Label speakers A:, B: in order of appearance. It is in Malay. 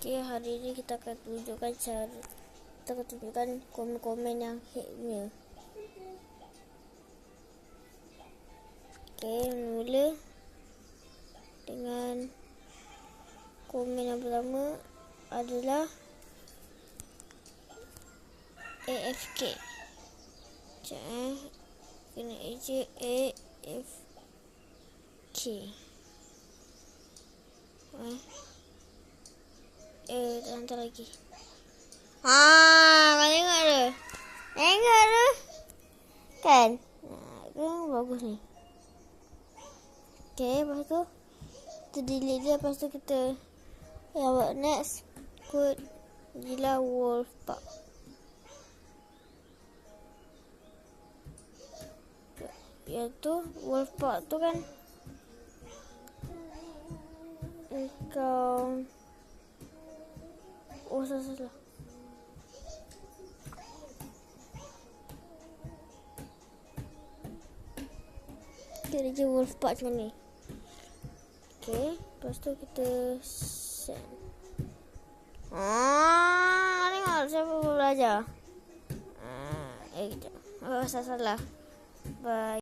A: Okey, hari ini kita akan tunjukkan cara kita akan tunjukkan komen-komen yang hacknya. Okey, mula dengan komen yang pertama adalah AFK. Sekejap eh. Kena eja AFK. Eh. Hantar lagi. Ha, kau tengok tu. Tengok tu. Kan? Kan bagus ni. Okay, lepas tu kita delete dia. Lepas tu kita yang buat next. Kod gila wolf park. Yang tu wolf park tu kan Oh, salah, salah. Kita je wolf part macam ni. Okay, lepas tu kita send. Ah, tengok siapa belajar. Ah, eh, kejap. Oh, salah, salah. Bye.